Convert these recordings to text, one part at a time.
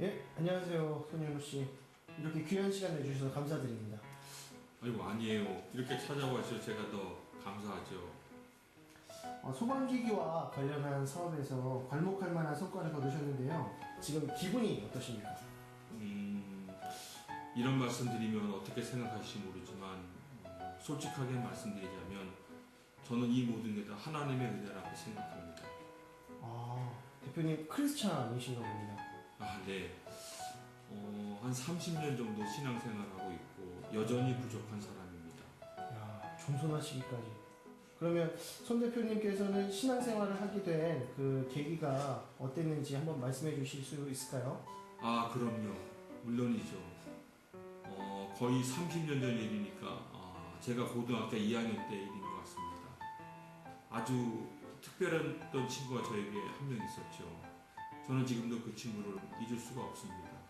예, 안녕하세요, 손현우 씨. 이렇게 귀한 시간 내주셔서 감사드립니다. 아이고 아니에요. 이렇게 찾아와서 제가 더 감사하죠. 어, 소방기기와 관련한 사업에서 괄목할 만한 성과를 거두셨는데요. 지금 기분이 어떠십니까? 음, 이런 말씀드리면 어떻게 생각하실지 모르지만 음, 솔직하게 말씀드리자면 저는 이 모든 게 다 하나님의 은혜라고 생각합니다. 아, 대표님 크리스찬이신가 봅니다. 아, 네. 어, 한 30년 정도 신앙생활하고 있고 여전히 부족한 사람입니다. 야, 겸손하시기까지. 그러면 손 대표님께서는 신앙생활을 하게 된 그 계기가 어땠는지 한번 말씀해 주실 수 있을까요? 아, 그럼요. 물론이죠. 어, 거의 30년 전 일이니까 아, 제가 고등학교 2학년 때 일인 것 같습니다. 아주 특별했던 친구가 저에게 한 명 있었죠. 저는 지금도 그 친구를 잊을 수가 없습니다.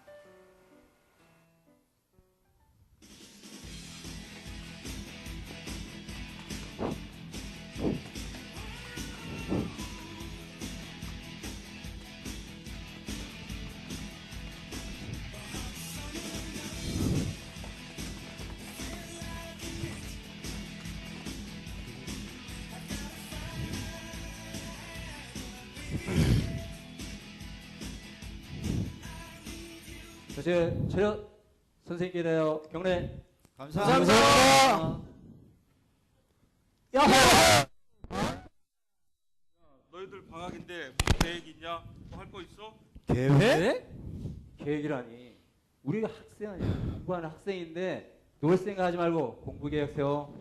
이제 최현 선생님께요 경례 감사합니다. 너희들 방학인데 무슨 계획 있냐? 뭐 할 거 있어? 계획? 네? 계획이라니 우리 학생 아니야 공부하는 학생인데 놀 생각하지 말고 공부 계획 세워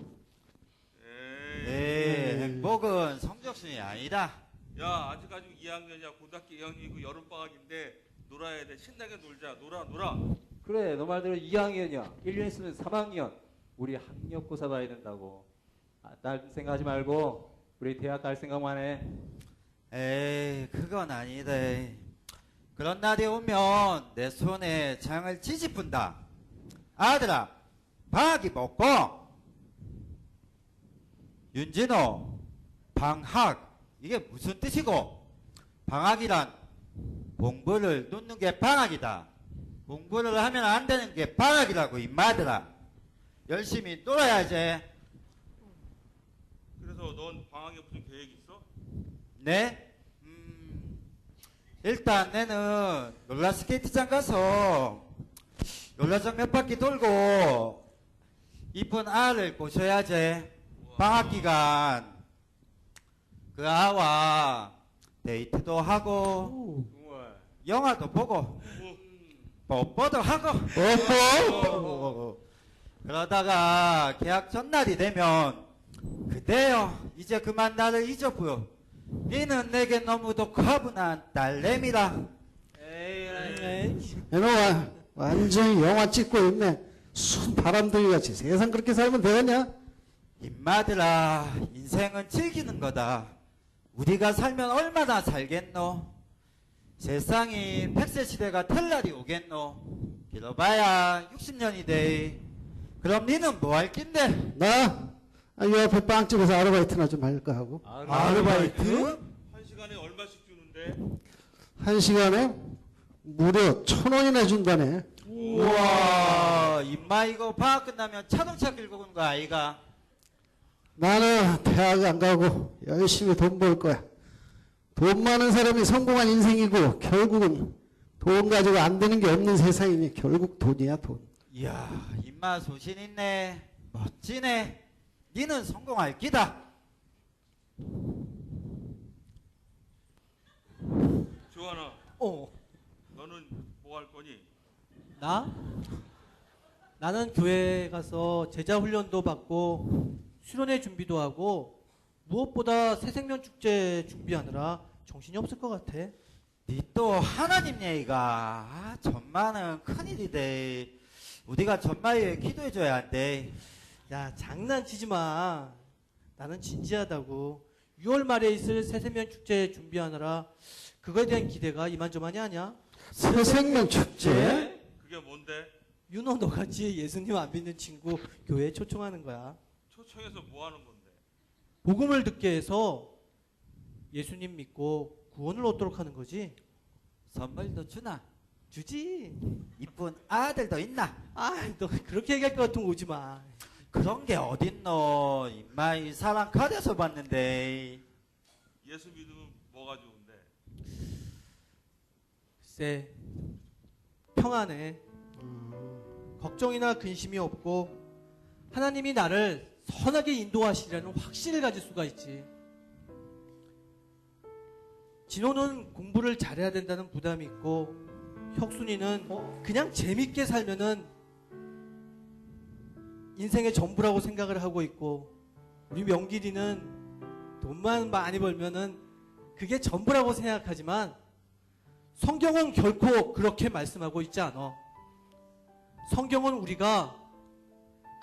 네, 행복은 성적순이 아니다. 야 아직까지 2학년이야 고등학교 2학년이고 여름방학인데 놀아야 돼 신나게 놀자 놀아 놀아 그래 너 말대로 2학년이야 1년 있으면 3학년 우리 학력고사 봐야 된다고 아, 딴 생각하지 말고 우리 대학 갈 생각만 해 에이, 그건 아니다. 그런 날이 오면 내 손에 장을 찌집분다. 아들아, 방학이 먹고. 윤진호, 방학. 이게 무슨 뜻이고? 방학이란 공부를 놓는 게 방학이다. 공부를 하면 안 되는 게 방학이라고, 임마들아. 열심히 놀아야지. 그래서 넌 방학에 무슨 계획 있어? 네? 음, 일단 내는 롤러 스케이트장 가서 롤러장 몇 바퀴 돌고 이쁜 아를 꼬셔야지. 방학 기간 그 아와 데이트도 하고 영화도 보고 뽀뽀도 하고 그러다가 계약 전날이 되면 그대여 이제 그만 나를 잊어보여. 니는 내게 너무도 과분한 딸내미라. 이놈아 완전히 영화 찍고 있네. 순 바람들이 같이. 세상 그렇게 살면 되겠냐? 임마들아 인생은 즐기는 거다. 우리가 살면 얼마나 살겠노 세상이 백세 시대가 텔 날이 오겠노? 길어봐야 60년이 돼 그럼 니는 뭐 할 낀데? 나? 아, 요 옆에 빵집에서 아르바이트나 좀 할까 하고. 아르바이트? 한 시간에 얼마씩 주는데? 한 시간에 무려 천 원이나 준다네. 우와 임마 이거 방학 끝나면 자동차 끌고 오는 거 아이가? 나는 대학 안 가고 열심히 돈 벌 거야 돈 많은 사람이 성공한 인생이고 결국은 돈 가지고 안 되는 게 없는 세상이니 결국 돈이야 돈. 이야 임마 소신 있네. 멋지네. 니는 성공할 기다. 조하나 어, 너는 뭐 할 거니? 나? 나는 교회 가서 제자 훈련도 받고 수련회 준비도 하고 무엇보다 새 생명 축제 준비하느라 정신이 없을 것 같아. 니 또 하나님 얘기가 아, 전마는 큰일이대 우리가 전마에 기도해줘야 한대 야, 장난치지 마. 나는 진지하다고. 6월 말에 있을 새 생명 축제 준비하느라 그거에 대한 기대가 이만저만이 아니야. 새 생명 축제 그게 뭔데? 윤호 너같이 예수님 안 믿는 친구 교회에 초청하는 거야. 초청해서 뭐 하는 건데? 복음을 듣게 해서 예수님 믿고 구원을 얻도록 하는 거지. 선물도 주나 주지. 이쁜 아들도 있나? 아, 너 그렇게 얘기할 것 같으면 오지 마. 그런 게 어딨노? 임마 이 사람 카드에서 봤는데. 예수 믿으면 뭐가 좋은데? 글쎄, 평안해. 걱정이나 근심이 없고 하나님이 나를 선하게 인도하시리라는 확신을 가질 수가 있지. 진호는 공부를 잘해야 된다는 부담이 있고 혁순이는 어? 그냥 재밌게 살면은 인생의 전부라고 생각을 하고 있고 우리 명길이는 돈만 많이 벌면은 그게 전부라고 생각하지만 성경은 결코 그렇게 말씀하고 있지 않아. 성경은 우리가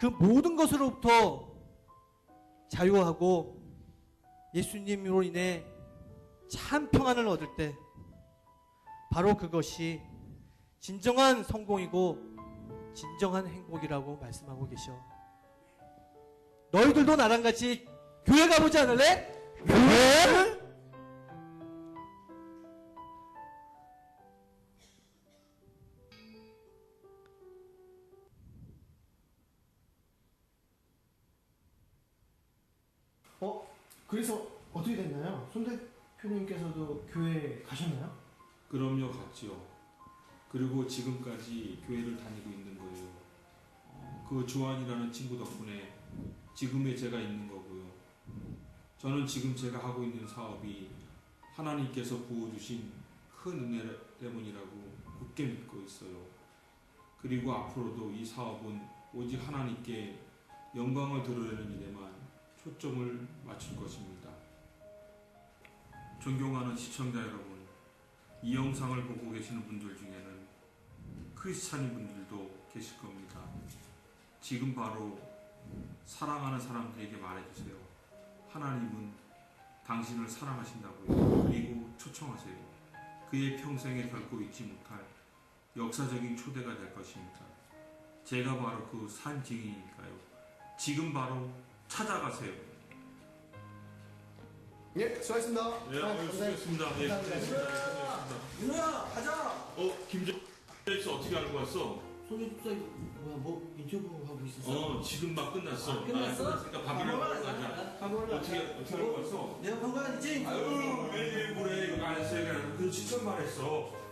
그 모든 것으로부터 자유하고 예수님으로 인해 참 평안을 얻을 때 바로 그것이 진정한 성공이고 진정한 행복이라고 말씀하고 계셔. 너희들도 나랑 같이 교회 가보지 않을래? 교회? 그래서 어떻게 됐나요? 손 대표님께서도 교회 가셨나요? 그럼요, 갔지요. 그리고 지금까지 교회를 다니고 있는 거예요. 어, 그 조한이라는 친구 덕분에 지금의 제가 있는 거고요. 저는 지금 제가 하고 있는 사업이 하나님께서 부어주신 큰 은혜 때문이라고 굳게 믿고 있어요. 그리고 앞으로도 이 사업은 오직 하나님께 영광을 드러내는 일에만 초점을 맞출 것입니다. 존경하는 시청자 여러분, 이 영상을 보고 계시는 분들 중에는 크리스찬인 분들도 계실 겁니다. 지금 바로 사랑하는 사람들에게 말해주세요. 하나님은 당신을 사랑하신다고요. 그리고 초청하세요. 그의 평생에 결코 잊지 못할 역사적인 초대가 될 것입니다. 제가 바로 그 산 증인이니까요. 지금 바로 찾아가세요. 예, 수고하셨습니다. 네, 아, 수고했습니다. 예, 고생했습니다. 윤호야 가자. 어, 김정일 씨 어떻게 알고 왔어? 손님사 뭐야 뭐 인터뷰 하고 있었어? 어, 지금 막 끝났어. 아, 끝났어? 아, 끝났으니까 밥이나 먹으러 가자. 어떻게 어떻게 알고 왔어? 내가 관광이지? 아유, 왜 그래? 이거 안 했어. 그 진짜 말했어.